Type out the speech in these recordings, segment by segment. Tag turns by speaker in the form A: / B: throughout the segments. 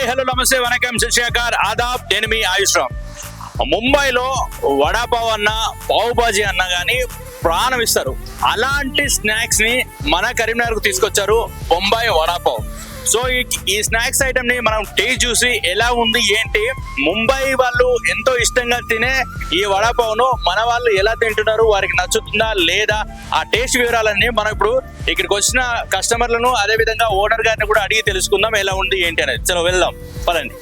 A: Hi hello నమస్తే వనకం శశికార్ ఆదాబ్ నేను మీ ఆయుష్ రామ్ ముంబైలో వడాపావ్ అన్న పావుబాజీ అన్న కానీ ప్రాణం ఇస్తారు. అలాంటి స్నాక్స్ని మన కరీంనగర్కు తీసుకొచ్చారు బొంబాయి వడాపావ్. సో ఈ స్నాక్స్ ఐటమ్ని మనం టేస్ట్ చూసి ఎలా ఉంది ఏంటి? ముంబై వాళ్ళు ఎంతో ఇష్టంగా తినే ఈ వడాపావ్ను మన వాళ్ళు ఎలా తింటున్నారు వారికి నచ్చుతుందా లేదా? ఆ టేస్ట్ వివరాలన్నీ మనం ఇప్పుడు ఇక్కడికి వచ్చిన కస్టమర్లను అదే విధంగా ఓనర్ గారిని కూడా అడిగి తెలుసుకుందాం ఎలా ఉంది ఏంటి అనేది. చలో వెళ్దాం పదండి.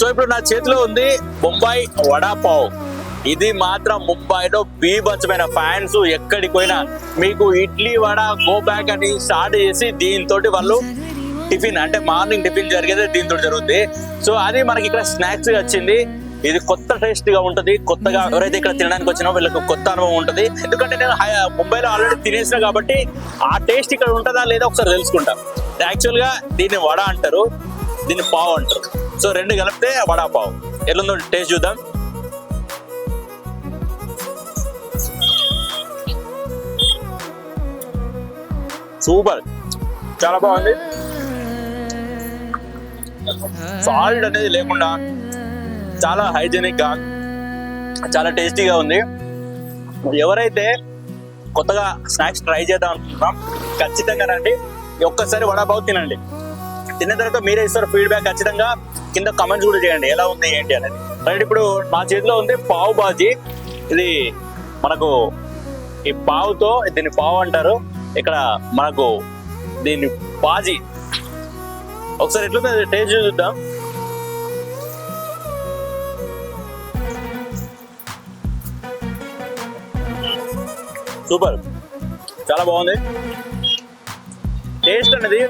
A: సో ఇప్పుడు నా చేతిలో ఉంది బొంబాయి వడాపావ్. ఇది మాత్రం ముంబైలో బీభత్సమైన ఫ్యాన్స్ ఎక్కడికి పోయినా మీకు ఇడ్లీ వడ గో బ్యాక్ అని స్టార్ట్ చేసి దీంతో వాళ్ళు టిఫిన్ అంటే మార్నింగ్ టిఫిన్ జరిగేది దీంతో జరుగుతుంది సో అది మనకి ఇక్కడ స్నాక్స్ వచ్చింది. ఇది కొత్త టేస్ట్గా ఉంటది. కొత్తగా ఎవరైతే ఇక్కడ తినడానికి వచ్చినా వీళ్ళకి కొత్త అనుభవం ఉంటది. ఎందుకంటే నేను ముంబైలో ఆల్రెడీ తినేసిన కాబట్టి ఆ టేస్ట్ ఇక్కడ ఉంటుందా లేదా ఒకసారి తెలుసుకుంటా. యాక్చువల్గా దీన్ని వడ అంటారు. దీన్ని పావు అంటారు. సో రెండు కలిపితే వడా పావు. ఎట్లుందో టేస్ట్ చూద్దాం. సూపర్. చాలా బాగుంది. సాల్ట్ అనేది లేకుండా చాలా హైజీనిక్గా చాలా టేస్టీగా ఉంది. ఎవరైతే కొత్తగా స్నాక్స్ ట్రై చేద్దాం అనుకుంటున్నాం ఖచ్చితంగా రండి. ఒక్కసారి వడాపావు తినండి. తిన్న తర్వాత మీరే ఇస్తారు ఫీడ్బ్యాక్ ఖచ్చితంగా కింద కమెంట్స్ కూడా చేయండి. ఎలా ఉంది ఏంటి అనేది. రైట్ ఇప్పుడు మా చేతిలో ఉంది పావు బాజీ. ఇది మనకు ఈ పావుతో దీన్ని పావు అంటారు. ఇక్కడ మనకు దీన్ని బాజీ ఒకసారి ఎట్లుంది టేస్ట్ చూద్దాం. సూపర్. చాలా బాగుంది. టేస్ట్ అనేది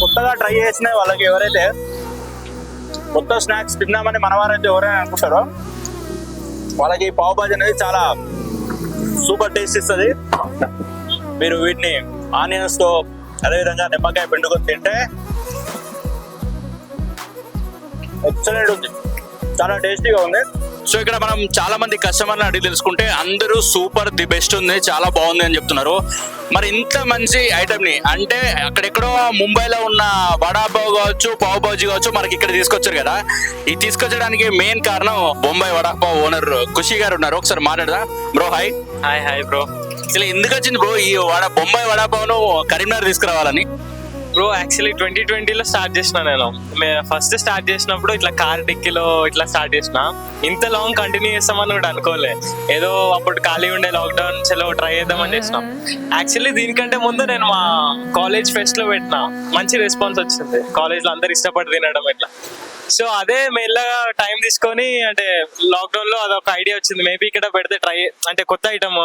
A: కొత్తగా ట్రై చేసిన వాళ్ళకి ఎవరైతే కొత్త స్నాక్స్ తిన్నామని మనవారైతే ఎవరైనా అనుకుంటారో వాళ్ళకి పావు భాజీ అనేది చాలా సూపర్ టేస్ట్ ఇస్తుంది. మీరు వీటిని ఆనియన్స్తో అదేవిధంగా నిమ్మకాయ పిండుకొని తింటే ఎక్సలెంట్ ఉంది. చాలా టేస్టీగా ఉంది. సో ఇక్కడ మనం చాలా మంది కస్టమర్ని అడిగి తెలుసుకుంటే అందరూ సూపర్ ది బెస్ట్ ఉంది చాలా బాగుంది అని చెప్తున్నారు. మరి ఇంత మంచి ఐటమ్ని అంటే అక్కడెక్కడో ముంబైలో ఉన్న వడాపావ్ కావచ్చు పావ్ బాజీ కావచ్చు మనకి ఇక్కడ తీసుకొచ్చారు కదా. ఇది తీసుకొచ్చడానికి మెయిన్ కారణం బొంబాయి వడాపావ్ ఓనర్ ఖుషి గారు ఉన్నారు. ఒకసారి మాట్లాడదా. Bro hi
B: hi hi bro
A: ఇలా ఎందుకు వచ్చింది బ్రో ఈ వడ బొంబాయి వడాపావ్ను కరీంనగర్ తీసుకురావాలని.
B: బ్రో యాక్చువల్లీ ట్వంటీ ట్వంటీలో స్టార్ట్ చేసిన నేను. ఫస్ట్ స్టార్ట్ చేసినప్పుడు ఇట్లా కార్ డిక్కీలో ఇట్లా స్టార్ట్ చేసిన. ఇంత లాంగ్ కంటిన్యూ చేస్తామని కూడా అనుకోలే. ఏదో అప్పుడు ఖాళీ ఉండే లాక్డౌన్ సెలవు ట్రై చేద్దామని చేసినాం. యాక్చువల్లీ దీనికంటే ముందు నేను మా కాలేజ్ ఫెస్ట్లో పెట్టిన. మంచి రెస్పాన్స్ వచ్చింది. కాలేజ్లో అందరు ఇష్టపడి తినడం ఇట్లా. సో అదే మెల్లగా టైం తీసుకొని అంటే లాక్డౌన్లో అదొక ఐడియా వచ్చింది. మేబీ ఇక్కడ పెడితే ట్రై అంటే కొత్త ఐటమ్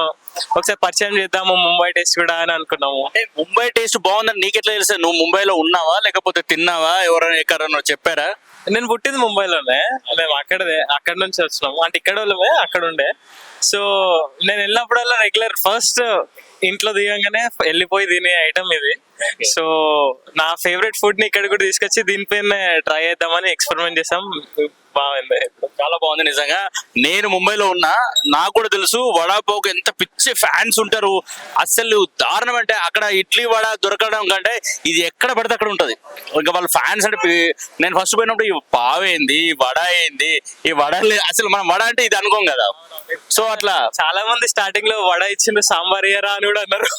B: ఒకసారి పరిచయం చేద్దాము ముంబై టేస్ట్ కూడా అని అనుకున్నాము.
A: అంటే ముంబై టేస్ట్ బాగుందని నీకెట్లా తెలుసా? నువ్వు ముంబైలో ఉన్నావా? లేకపోతే తిన్నావా? ఎవరైనా ఎక్కడన్నా చెప్పారా?
B: నేను పుట్టింది ముంబైలోనే. మేము అక్కడదే అక్కడ నుంచి వచ్చినాము. అంటే ఇక్కడ వాళ్ళమే అక్కడ ఉండే. సో నేను వెళ్ళినప్పుడల్లా రెగ్యులర్ ఫస్ట్ ఇంట్లో దిగంగానే వెళ్ళిపోయి తినే ఐటమ్ ఇది. సో నా ఫేవరెట్ ఫుడ్ని ఇక్కడ కూడా తీసుకొచ్చి దీనిపైన ట్రై చేద్దామని ఎక్స్పెరిమెంట్ చేసాం బాగుంది
A: చాలా బాగుంది నిజంగా. నేను ముంబైలో ఉన్నా నాకు కూడా తెలుసు వడాపోకు ఎంత పిచ్చి ఫ్యాన్స్ ఉంటారు. అసలు దారుణం అంటే అక్కడ ఇడ్లీ వడ దొరకడం కంటే ఇది ఎక్కడ పడితే అక్కడ ఉంటది. ఇంకా వాళ్ళ ఫ్యాన్స్ అంటే నేను ఫస్ట్ పోయినప్పుడు ఈ పావేంది వడ ఏంది ఈ వడ అసలు మనం వడ అంటే ఇది అనుకోం కదా. సో అట్లా
B: చాలా మంది స్టార్టింగ్లో వడ ఇచ్చిండు సాంబార్ ఇయరా అని కూడా అన్నారు.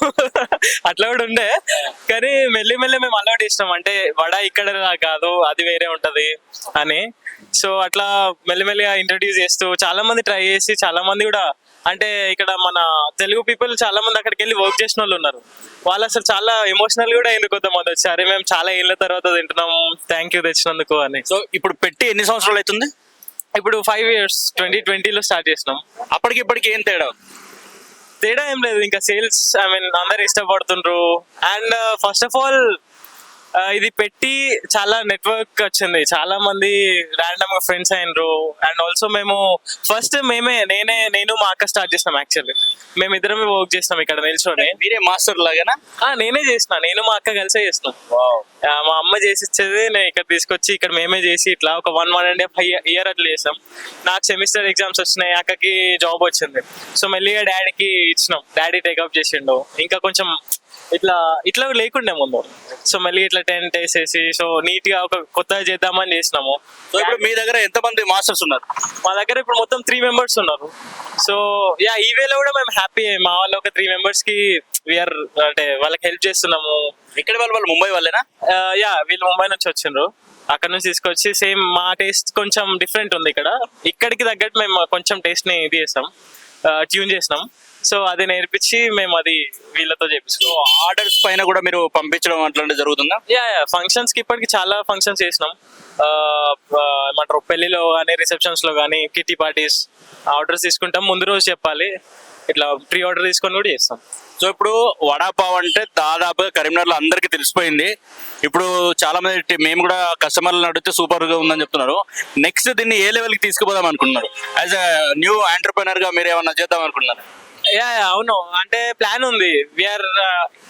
B: అట్లా కూడా ఉండే. కానీ మెల్లి మెల్లి మేము అలవాటు ఇష్టం అంటే వడ ఇక్కడ కాదు అది వేరే ఉంటది అని. సో అట్లా మెల్లిమెల్లిగా ఇంట్రడ్యూస్ చేస్తూ చాలా మంది ట్రై చేసి చాలా మంది కూడా అంటే ఇక్కడ మన తెలుగు పీపుల్ చాలా మంది అక్కడికి వెళ్ళి వర్క్ చేసిన వాళ్ళు ఉన్నారు. వాళ్ళు అసలు చాలా ఎమోషనల్ కూడా అయింది కొంతమంది వచ్చి అరే మేము చాలా ఏళ్ళ తర్వాత తింటున్నాం థ్యాంక్ యూ తెచ్చినందుకు అని.
A: సో ఇప్పుడు పెట్టి ఎన్ని సంవత్సరాలు అవుతుంది?
B: ఇప్పుడు ఫైవ్ ఇయర్స్ ట్వంటీ ట్వంటీలో స్టార్ట్ చేసినాం.
A: అప్పటికి ఇప్పటికి ఏం తేడా?
B: తేడా ఏం లేదు ఇంకా సేల్స్ ఐ మీన్ అందరు ఇష్టపడుతుండ్రు. అండ్ ఫస్ట్ ఆఫ్ ఆల్ ఇది పెట్టి చాలా నెట్వర్క్ వచ్చింది. చాలా మంది ర్యాండమ్గా ఫ్రెండ్స్ అయినరు. అండ్ ఆల్సో మేము ఫస్ట్ మేమే నేనే నేను మా అక్క స్టార్ట్ చేసినాం యాక్చువల్లీ మేమిద్దరమే వర్క్ చేసినాం ఇక్కడ నిల్చొని.
A: మీరే మాస్టర్ లాగానా?
B: నేనే చేసిన. నేను మా అక్క కలిసే చేసినాం. మా అమ్మ చేసి ఇచ్చేది నేను ఇక్కడ తీసుకొచ్చి ఇక్కడ మేమే చేసి ఇట్లా ఒక one one and half year అట్లా చేసాం నాకు సెమిస్టర్ ఎగ్జామ్స్ వచ్చినాయి. అక్కకి జాబ్ వచ్చింది. సో మెల్లిగా డాడీకి ఇచ్చినాం. డాడీ టేకప్ చేసిండు. ఇంకా కొంచెం ఇట్లా ఇట్లా లేకుండే ముందు. సో మళ్ళీ ఇట్లా టెంట్ వేసేసి సో నీట్గా ఒక కొత్తగా చేద్దామని చేసినాము.
A: సో ఇప్పుడు మీ దగ్గర ఎంతమంది మాస్టర్స్ ఉన్నారు?
B: మా దగ్గర ఇప్పుడు మొత్తం త్రీ మెంబర్స్ ఉన్నారు. సో యా ఈ వేలో కూడా మేము హ్యాపీ మా వాళ్ళు ఒక త్రీ మెంబర్స్కి వీఆర్ అంటే వాళ్ళకి హెల్ప్ చేస్తున్నాము.
A: ఇక్కడ వాళ్ళు? వాళ్ళు ముంబై వాళ్ళేనా?
B: యా వీళ్ళు ముంబై నుంచి వచ్చిండ్రు. అక్కడ నుంచి తీసుకొచ్చి సేమ్ మా టేస్ట్ కొంచెం డిఫరెంట్ ఉంది ఇక్కడ. ఇక్కడికి తగ్గట్టు మేము కొంచెం టేస్ట్ని ఇది చేస్తాం. ట్యూన్ చేసినాం. సో అది నేర్పించి మేము అది వీళ్ళతో చేపిస్తాం
A: ఆర్డర్స్ పైన కూడా మీరు పంపించడం అట్లాంటివి జరుగుతుందా?
B: Yeah yeah. ఫంక్షన్స్కి ఇప్పటికి చాలా ఫంక్షన్స్ చేసినాం. ఏమంటారు పెళ్ళిలో కానీ రిసెప్షన్స్లో కానీ కిటీ పార్టీస్ ఆర్డర్స్ తీసుకుంటాం. ముందు రోజు చెప్పాలి. ఇట్లా ప్రీ ఆర్డర్ తీసుకొని కూడా చేస్తాం.
A: సో ఇప్పుడు వడాపావ్ అంటే దాదాపుగా కరీంనగర్లో అందరికీ తెలిసిపోయింది. ఇప్పుడు చాలా మంది మేము కూడా కస్టమర్లను అడిగితే సూపర్గా ఉందని చెప్తున్నారు. నెక్స్ట్ దీన్ని ఏ లెవెల్కి తీసుకుపోదాం అనుకుంటున్నారు? యాజ్ అ న్యూ ఎంటర్ప్రినర్గా మీరు ఏమన్నా చేద్దాం అనుకుంటున్నారు?
B: యా యా, అవును. అంటే ప్లాన్ ఉంది. విఆర్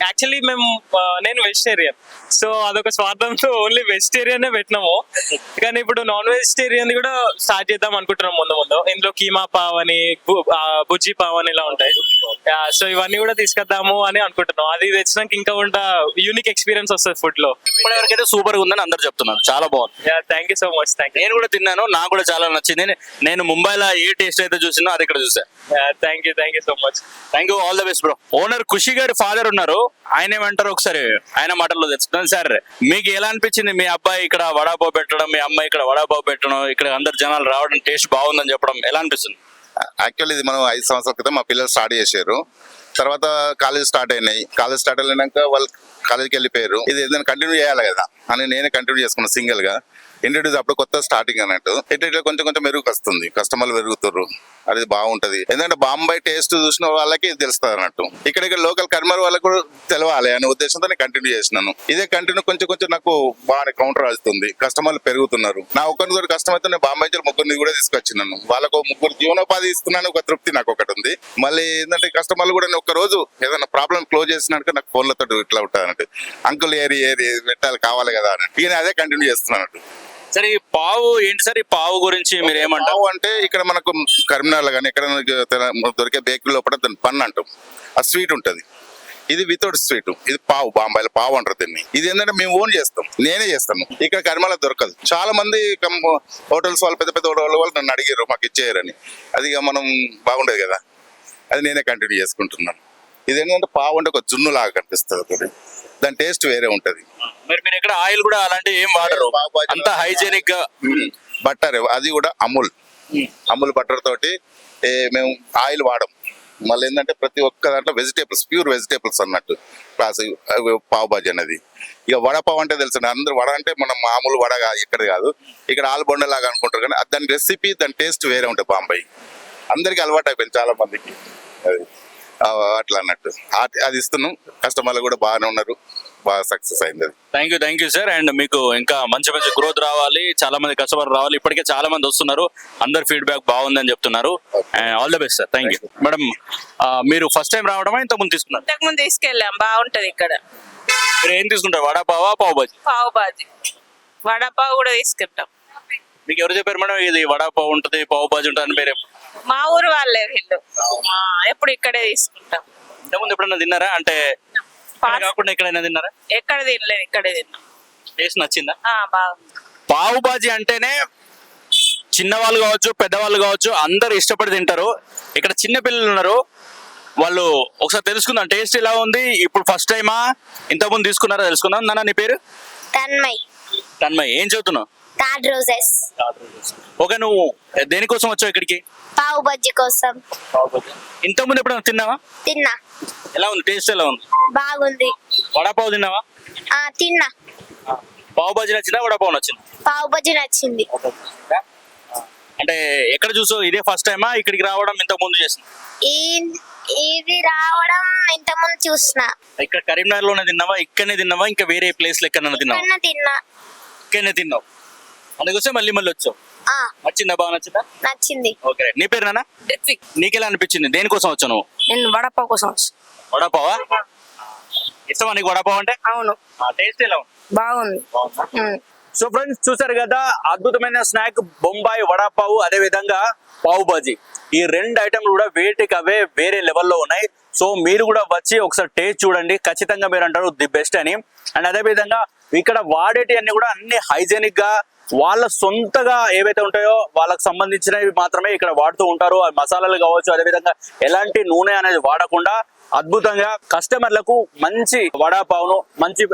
B: యాక్చువల్లీ మేము ఆ, నేను వెజిటేరియన్ సో అదొక స్వార్థంతో ఓన్లీ వెజిటేరియన్ పెట్టినాము. కానీ ఇప్పుడు నాన్ వెజిటేరియన్ కూడా స్టార్ట్ చేద్దాం అనుకుంటున్నాం ముందు ముందు. ఇందులో కీమా పావ్ అని బుజ్జి పావ్ అని ఇలా ఉంటాయి. సో ఇవన్నీ కూడా తీసుకొద్దాము అని అనుకుంటున్నాం. అది తెచ్చినాక ఇంకా ఉంటా యూనిక్ ఎక్స్పీరియన్స్ వస్తుంది ఫుడ్లో.
A: ఇప్పటివరకైతే సూపర్గా ఉందని అందరు చెప్తున్నారు. చాలా బాగుంది.
B: Yeah thank you so much thank
A: నేను కూడా తిన్నాను. నాకు కూడా చాలా నచ్చింది. నేను ముంబైలో ఏ టేస్ట్ అయితే చూసినా అది ఇక్కడ చూసా.
B: You thank you thank you so much
A: thank you all the best bro owner Khushi గారి ఫాదర్ ఉన్నారు. ఆయన ఏమంటారు ఒకసారి? ఆయన మాటల్లో తెలుసుకుందాం. సార్ మీకు ఎలా అనిపించింది? మీ అబ్బాయి ఇక్కడ వడాపావ్ పెట్టడం మీ అమ్మాయి ఇక్కడ వడాపావ్ పెట్టడం ఇక్కడ అందరు జనాలు రావడం టేస్ట్ బాగుందని చెప్పడం ఎలా అనిపిస్తుంది?
C: యాక్చువల్లీ ఇది మనం ఐదు సంవత్సరాల క్రితం మా పిల్లలు స్టార్ట్ చేశారు. తర్వాత కాలేజ్ స్టార్ట్ అయినాయి. కాలేజ్ స్టార్ట్ అయినాక వాళ్ళు కాలేజ్కి వెళ్ళిపోయారు. ఇది ఏదైనా కంటిన్యూ చేయాలి కదా అని నేనే కంటిన్యూ చేసుకున్నాను సింగిల్గా ఇంట్రడ్యూస్ అప్పుడు కొత్త స్టార్టింగ్ అన్నట్టు. ఇట్లా కొంచెం కొంచెం మెరుగు వస్తుంది. కస్టమర్లు పెరుగుతారు అది బాగుంటది. ఎందుకంటే బాంబాయి టేస్ట్ చూసిన వాళ్ళకి తెలుస్తుంది అన్నట్టు. ఇక్కడ ఇక్కడ లోకల్ కర్మర్ వాళ్ళకి కూడా తెలవాలి అనే ఉద్దేశంతో నేను కంటిన్యూ చేసినాను. ఇదే కంటిన్యూ కొంచెం కొంచెం నాకు బాగా కౌంటర్ వస్తుంది కస్టమర్లు పెరుగుతున్నారు. నా ఒక్కరిని కూడా కష్టం అయితే నేను బాంబాయి నుంచి ముగ్గురిని కూడా తీసుకొచ్చినాను. వాళ్ళకు ముగ్గురు జీవనోపాధి ఇస్తున్నాను ఒక తృప్తి నాకు ఒకటి ఉంది. మళ్ళీ ఏంటంటే కస్టమర్లు కూడా నేను ఒక రోజు ఏదైనా ప్రాబ్లం క్లోజ్ చేసినాక నాకు ఫోన్లతో ఇట్లా ఉంటుంది అన్నట్టు. అంకుల్ ఏరి ఏరి పెట్టాలి కావాలి కదా అన్నట్టు. ఇక అదే కంటిన్యూ చేస్తున్నాను
A: సరే ఈ పావు ఏంటి సార్? ఈ పావు గురించి మీరు ఏమంటారు
C: అంటే ఇక్కడ మనకు కరీంనగర్ కానీ ఎక్కడ దొరికే బేకరీ లోపల దాన్ని పన్ను అంటాం. ఆ స్వీట్ ఉంటది. ఇది వితౌట్ స్వీట్. ఇది పావు బాంబాయిలో పావు అంటారు దీన్ని. ఇది ఏంటంటే మేము ఓన్ చేస్తాం. నేనే చేస్తాను. ఇక్కడ కరిమాల దొరకదు. చాలా మంది హోటల్స్ వాళ్ళు పెద్ద పెద్ద హోటల్ వాళ్ళు నన్ను అడిగారు మాకు ఇచ్చేయరని. అది మనం బాగుండేది కదా. అది నేనే కంటిన్యూ చేసుకుంటున్నాను. ఇది ఏంటంటే పావు అంటే ఒక జున్ను లాగా కనిపిస్తుంది ఒకటి దాని టేస్ట్ వేరే ఉంటది.
A: మరి మీరు ఆయిల్ కూడా అలాంటివి ఏం వాడరు? అంత హైజీనిక్గా
C: బట్టర్ అది కూడా అమూల్. అమూల్ బట్టర్ తోటి మేము ఆయిల్ వాడం. మళ్ళీ ఏంటంటే ప్రతి ఒక్క దాంట్లో వెజిటేబుల్స్ ప్యూర్ వెజిటేబుల్స్ అన్నట్టు. ప్లస్ పావ్ బాజీ అనేది. ఇక వడపావ్ అంటే తెలుసు అందరు వడ అంటే మనం మామూలు వడ ఇక్కడ కాదు. ఇక్కడ ఆలు బొండ లాగా అనుకుంటారు కానీ దాని రెసిపీ దాని టేస్ట్ వేరే ఉంటుంది బాంబాయి. అందరికి అలవాటు అయిపోయింది చాలా మందికి అది. అట్లా అన్నట్టు. అది ఇస్తున్నాం. కస్టమర్లు కూడా బాగానే ఉన్నారు. బాగా సక్సెస్ అయింది.
A: Thank you thank you sir and మీకు ఇంకా మంచి మంచి గ్రోత్ రావాలి. చాలా మంది కస్టమర్ రావాలి. ఇప్పటికే చాలా మంది వస్తున్నారు. అందరు ఫీడ్బ్యాక్ బాగుందని చెప్తున్నారు. All the best sir thank you madam మీరు ఫస్ట్ టైం రావడమా? ఇంత ముందు తీసుకున్నారు?
D: ఇంతకు ముందు తీసుకెళ్ళాం. బాగుంటది ఇక్కడ.
A: మీరు ఏం తీసుకుంటారు? వడాపావా పావు బాజీ?
D: పావు బాజీ. వడపావు కూడా తీసుకుంటాం
A: మీకు ఎవరు చెప్పారు మేడం ఇది వడాపావు ఉంటుంది పావు బాజీ ఉంటుంది అని పేరు
D: మా ఊరు వాళ్ళే వీళ్ళు. ఆ, ఎప్పుడు ఇక్కడే తీసుకుంటాం.
A: ఇంతకుముందు ఎప్పుడైనా తిన్నారా? అంటే ఇక్కడ కాకుండా ఎక్కడైనా తిన్నారా?
D: ఎక్కడ తినలేదు ఇక్కడే తిన్నాం.
A: టేస్ట్ నచ్చిందా?
D: ఆ, బాగుంది.
A: పావు బాజీ అంటేనే చిన్నవాళ్ళు కావచ్చు పెద్దవాళ్ళు కావచ్చు అందరు ఇష్టపడి తింటారు. ఇక్కడ చిన్న పిల్లలు ఉన్నారు. వాళ్ళు ఒకసారి తెలుసుకుందాం టేస్ట్ ఎలా ఉంది? ఇప్పుడు ఫస్ట్ టైమా ఇంతకుముందు తీసుకున్నారా తెలుసుకుందాం. నాన్న నీ పేరు?
E: తన్మయ్.
A: తన్మయ్. ఏం చదువుతున్నావు?
E: Third roses.
A: ఓకే నువ్వు దేనికోసం వచ్చావు ఇక్కడికి?
E: పావు బజ్జీ కోసం.
A: ఇంతకుముందు ఎప్పుడైనా తిన్నావా?
E: తిన్నా.
A: ఎలా ఉంది? టేస్ట్ ఎలా ఉంది?
E: బాగుంది.
A: వడాపావు తిన్నావా?
E: ఆ తిన్నా.
A: పావు బాజీ నచ్చిందా? వడాపావు నచ్చిందా?
E: పావు బజ్జీ నచ్చింది.
A: అంటే ఎక్కడ చూసావు? ఇదే ఫస్ట్ టైమా ఇక్కడికి రావడం ఇంతకు ముందు చేసింది
E: ఈ- ఇది రావడం ఇంతకుముందు చూసిన.
A: ఇక్కడ కరీంనగర్లోనే తిన్నావా? ఇక్కడనే తిన్నావా? ఇంకా వేరే ప్లేస్లో ఎక్కడైనా తిన్నావా?
E: తిన్నా.
A: ఇక్కడనే తిన్నావు. అందుకోసం మళ్ళీ మళ్ళీ వచ్చావు.
E: ఆ.
A: నచ్చిందా? బాగా నచ్చిందా?
E: నచ్చింది.
A: ఓకే నీ పేరు నాన్న? నీకెలా అనిపించింది? దేనికోసం వచ్చావు నువ్వు?
D: నేను వడపావు కోసం
A: వడాపావా? ఇష్టమా నీకు వడాపావ్ అంటే?
D: అవును.
A: టేస్ట్ ఎలా ఉంది?
D: బాగుంది.
A: సో ఫ్రెండ్స్ చూసారు కదా అద్భుతమైన స్నాక్ బొంబాయి వడాపావు అదే విధంగా పావు బాజీ. ఈ రెండు ఐటమ్లు కూడా వేటికి అవే వేరే లెవెల్లో ఉన్నాయి. సో మీరు కూడా వచ్చి ఒకసారి టేస్ట్ చూడండి. ఖచ్చితంగా మీరు అంటారు ది బెస్ట్ అని. అండ్ అదే విధంగా ఇక్కడ వాడేటి అన్ని కూడా అన్ని హైజెనిక్గా వాళ్ళ సొంతగా ఏవైతే ఉంటాయో వాళ్ళకి సంబంధించినవి మాత్రమే ఇక్కడ వాడుతూ ఉంటారు. మసాలాలు కావచ్చు అదే విధంగా ఎలాంటి నూనె అనేది వాడకుండా అద్భుతంగా కస్టమర్లకు మంచి వడాపావును మంచి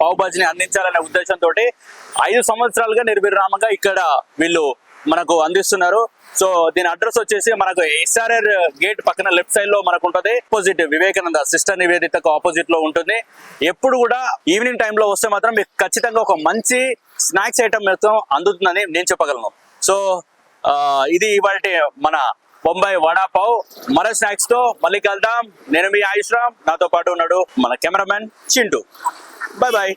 A: పావు బాజీని అందించాలనే ఉద్దేశంతో ఐదు సంవత్సరాలుగా నిర్విరామంగా ఇక్కడ వీళ్ళు మనకు అందిస్తున్నారు. సో దీని అడ్రస్ వచ్చేసి మనకు ఎస్ఆర్ఆర్ గేట్ పక్కన లెఫ్ట్ సైడ్లో మనకు ఉంటుంది ఆపోజిట్ వివేకానంద సిస్టర్ నివేదితకు ఆపోజిట్లో ఉంటుంది. ఎప్పుడు కూడా ఈవినింగ్ టైంలో వస్తే మాత్రం మీకు ఖచ్చితంగా ఒక మంచి స్నాక్స్ ఐటమ్ మొత్తం అందుతుందని నేను చెప్పగలను. సో ఇది ఇవాళ మన బొంబాయి వడాపావ్ మరో స్నాక్స్తో మళ్ళీ కలుద్దాం. నేను మీ ఆయుష్ రామ్ నాతో పాటు ఉన్నాడు మన కెమెరామెన్ చింటూ. Bye bye